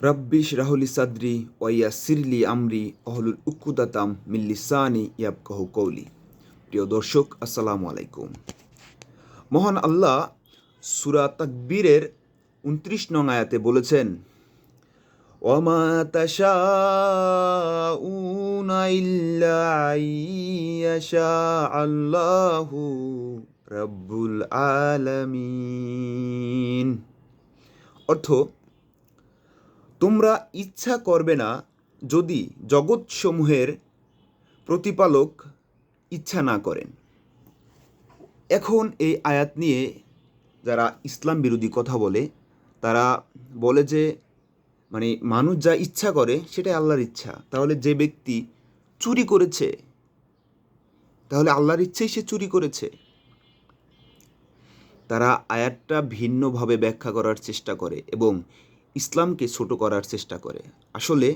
রব্বিশ রাহুলি সাদরি ওয়াইয়া সিরলি আমরি অহলুল উকুদাতাম মিল্লিসানি ইয়াবকাহু কৌলি প্রিয় দর্শক, আসসালামু আলাইকুম। মহান আল্লাহ সুরা তাকবীরের উনত্রিশ নং আয়াতে বলেছেন আল্লাহু অর্থ তোমরা ইচ্ছা করবে না যদি জগৎসমূহের প্রতিপালক ইচ্ছা না করেন। এখন এই আয়াত নিয়ে যারা ইসলাম বিরোধী কথা বলে, তারা বলে যে মানে মানুষ যা ইচ্ছা করে সেটাই আল্লাহর ইচ্ছা। তাহলে যে ব্যক্তি চুরি করেছে, তাহলে আল্লাহর ইচ্ছেই সে চুরি করেছে। তারা আয়াতটা ভিন্নভাবে ব্যাখ্যা করার চেষ্টা করে এবং ইসলামকে ছোট করার চেষ্টা করে। আসলে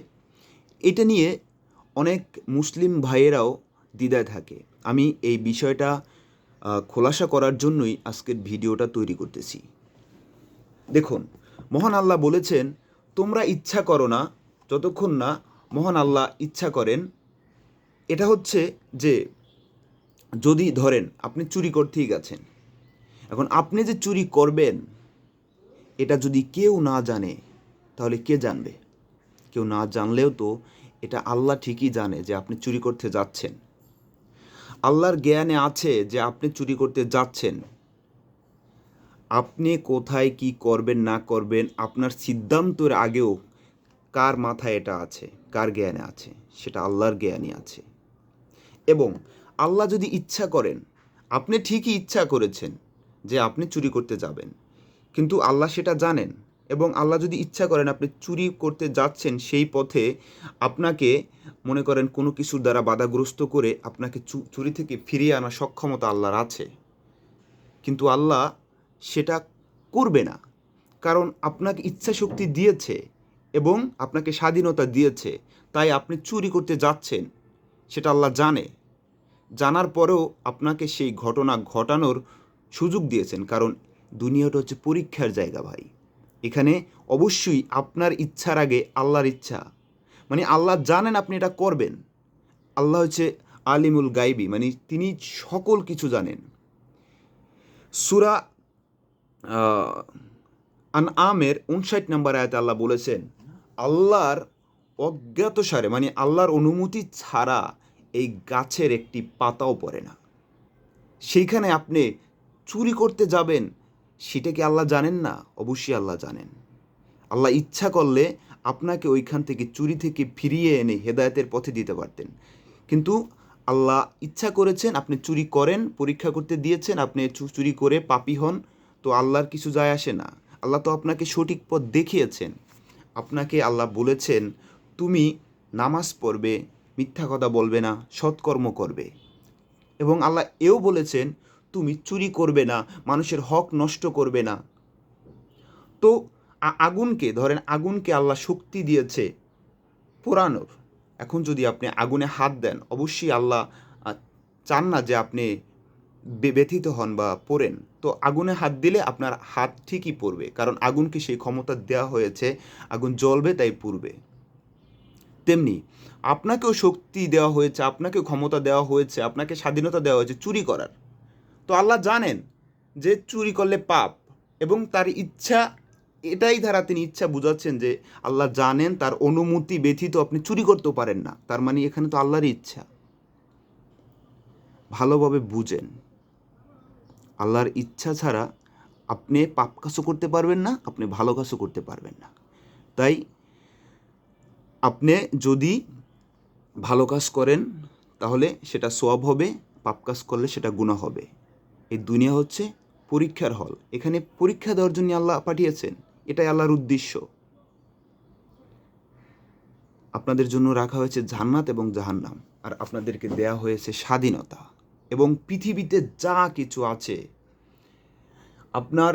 এটা নিয়ে অনেক মুসলিম ভাইয়েরাও দ্বিধায় থাকে। আমি এই বিষয়টা খোলাসা করার জন্যই আজকের ভিডিওটা তৈরি করতেছি। দেখুন, মহান আল্লাহ বলেছেন, তোমরা ইচ্ছা করো না, যতক্ষণ না মহান আল্লাহ ইচ্ছা করেন। এটা হচ্ছে যে, যদি ধরেন, আপনি চুরি করতেই গেছেন। এখন আপনি যে চুরি করবেন এটা যদি কেউ না জানে, তাহলে কে জানবে? কেউ না জানলেও তো এটা আল্লাহ ঠিকই জানে যে আপনি চুরি করতে যাচ্ছেন। আল্লাহর জ্ঞানে আছে যে আপনি চুরি করতে যাচ্ছেন। আপনি কোথায় কি করবেন, না করবেন, আপনার সিদ্ধান্তের আগেও কার মাথায় এটা আছে, কার জ্ঞানে আছে, সেটা আল্লাহর জ্ঞানই আছে। এবং আল্লাহ যদি ইচ্ছা করেন, আপনি ঠিকই ইচ্ছা করেছেন যে আপনি চুরি করতে যাবেন। কিন্তু আল্লাহ সেটা জানেন এবং আল্লাহ যদি ইচ্ছা করেন আপনি চুরি করতে যাচ্ছেন সেই পথে আপনাকে, মনে করেন, কোনো কিছুর দ্বারা বাধাগ্রস্ত করে আপনাকে চুরি থেকে ফিরিয়ে আনার সক্ষমতা আল্লাহর আছে। কিন্তু আল্লাহ সেটা করবে না। কারণ আপনাকে ইচ্ছা শক্তি দিয়েছে এবং আপনাকে স্বাধীনতা দিয়েছে, তাই আপনি চুরি করতে যাচ্ছেন, সেটা আল্লাহ জানে। জানার পরেও আপনাকে সেই ঘটনা ঘটানোর সুযোগ দিয়েছেন, কারণ দুনিয়াটা হচ্ছে পরীক্ষার জায়গা ভাই। এখানে অবশ্যই আপনার ইচ্ছার আগে আল্লাহর ইচ্ছা। মানে আল্লাহ জানেন আপনি এটা করবেন। আল্লাহ হচ্ছে আলিমুল গাইবি মানে তিনি সকল কিছু জানেন। সুরা আন আমের উনষাট নম্বর আয়াতে আল্লাহ বলেছেন, আল্লাহর অজ্ঞাত সারে মানে আল্লাহর অনুমতি ছাড়া এই গাছের একটি পাতাও পড়ে না। সেইখানে আপনি চুরি করতে যাবেন সেটা কি আল্লাহ জানেন না? অবশ্যই আল্লাহ জানেন। আল্লাহ ইচ্ছা করলে আপনাকে ওইখান থেকে, চুরি থেকে ফিরিয়ে এনে হেদায়তের পথে দিতে পারতেন। কিন্তু আল্লাহ ইচ্ছা করেছেন, আপনি চুরি করেন, পরীক্ষা করতে দিয়েছেন, আপনি চুরি করে পাপি হন, তো আল্লাহর কিছু যায় আসে না। আল্লাহ তো আপনাকে সঠিক পথ দেখিয়েছেন। আপনাকে আল্লাহ বলেছেন, তুমি নামাজ পড়বে, মিথ্যা কথা বলবে না, সৎকর্ম করবে। এবং আল্লাহ এও বলেছেন তুমি চুরি করবে না, মানুষের হক নষ্ট করবে না। তো আগুনকে, ধরেন আগুনকে আল্লাহ শক্তি দিয়েছে পোড়ানোর। এখন যদি আপনি আগুনে হাত দেন, অবশ্যই আল্লাহ চান না যে আপনি ব্যথিত হন বা পড়েন। তো আগুনে হাত দিলে আপনার হাত ঠিকই পড়বে, কারণ আগুনকে সেই ক্ষমতা দেওয়া হয়েছে, আগুন জ্বলবে তাই পুড়বে। তেমনি আপনাকেও শক্তি দেওয়া হয়েছে, আপনাকেও ক্ষমতা দেওয়া হয়েছে, আপনাকে স্বাধীনতা দেওয়া হয়েছে চুরি করার। তো আল্লাহ জানেন যে চুরি করলে পাপ এবং তার ইচ্ছা, এটাই দ্বারা তিনি ইচ্ছা বুঝাচ্ছেন যে আল্লাহ জানেন তার অনুমতি ব্যথিত আপনি চুরি করতেও পারেন না। তার মানে এখানে তো আল্লাহরই ইচ্ছা। ভালোভাবে বুঝেন। আল্লাহর ইচ্ছা ছাড়া আপনি পাপ কাজও করতে পারবেন না, আপনি ভালো কাজও করতে পারবেন না। তাই আপনি যদি ভালো কাজ করেন, তাহলে সেটা সব হবে, পাপ কাজ করলে সেটা গুণা হবে। এই দুনিয়া হচ্ছে পরীক্ষার হল। এখানে পরীক্ষা দেওয়ার জন্য আল্লাহ পাঠিয়েছেন। এটাই আল্লাহর উদ্দেশ্য। আপনাদের জন্য রাখা হয়েছে জান্নাত এবং জাহান্নাম। আর আপনাদেরকে দেয়া হয়েছে স্বাধীনতা। এবং পৃথিবীতে যা কিছু আছে, আপনার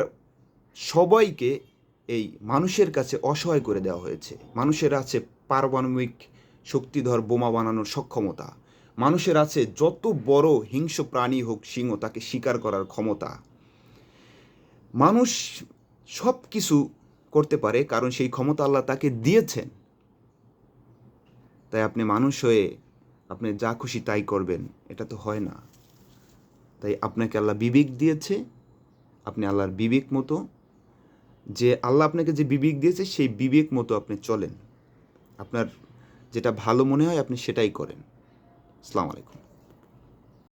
সবাইকে এই মানুষের কাছে অসহায় করে দেওয়া হয়েছে। মানুষের আছে পারমাণবিক শক্তিধর বোমা বানানোর সক্ষমতা। মানুষের আছে যত বড় হিংস্র প্রাণী হোক সিংহ, তাকে শিকার করার ক্ষমতা। মানুষ সব কিছু করতে পারে, কারণ সেই ক্ষমতা আল্লাহ তাকে দিয়েছেন। তাই আপনি মানুষ হয়ে আপনি যা খুশি তাই করবেন, এটা তো হয় না। তাই আপনাকে আল্লাহ বিবেক দিয়েছে, আপনি আল্লাহর বিবেক মতো। যে আল্লাহ আপনাকে যে বিবেক দিয়েছে, সেই বিবেক মতো আপনি চলেন। আপনার যেটা ভালো মনে হয়, আপনি সেটাই করেন। আসসালামু আলাইকুম।